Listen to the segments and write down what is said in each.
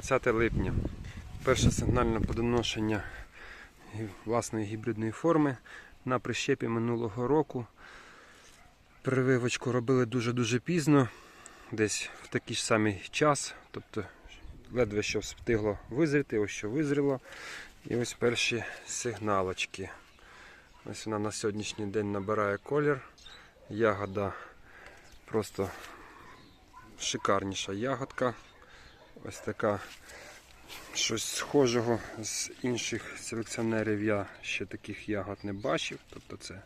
20 липня. Перше сигнальне подоношення власної гібридної форми на прищепі минулого року. Прививочку робили дуже-дуже пізно, десь в такий ж самий час. Тобто ледве що встигло визріти, ось що визріло. І ось перші сигналочки. Ось вона на сьогоднішній день набирає колір. Ягода просто шикарніша ягодка. Ось така щось схожого з інших селекціонерів я ще таких ягод не бачив. Тобто це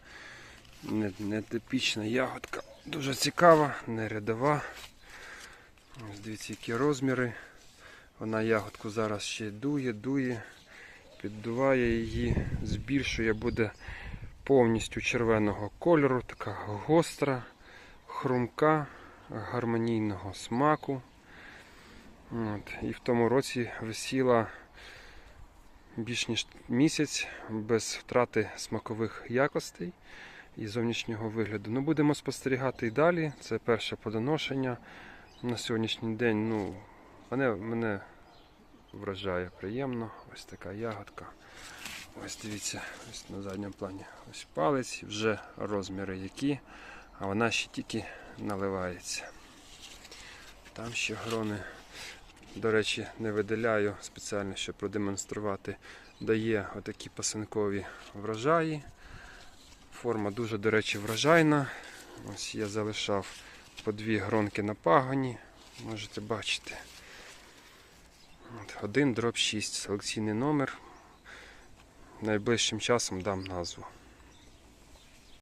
не, не типічна ягодка. Дуже цікава, не рядова. Ось дивіться, які розміри. Вона ягодку зараз ще дує, дує, піддуває її, збільшує, буде повністю червоного кольору, така гостра, хрумка, гармонійного смаку. От. І в тому році висіла більш ніж місяць без втрати смакових якостей і зовнішнього вигляду. Ну, будемо спостерігати і далі. Це перше подоношення на сьогоднішній день. Ну, мене, мене вражає приємно. Ось така ягодка. Ось дивіться, ось на задньому плані ось палець, вже розміри які, а вона ще тільки наливається. Там ще грони, до речі, не виділяю спеціально, щоб продемонструвати. Дає отакі пасинкові врожаї. Форма дуже, до речі, врожайна. Ось я залишав по дві гронки на пагоні. Можете бачити. От, 1 дроб 6, селекційний номер. Найближчим часом дам назву.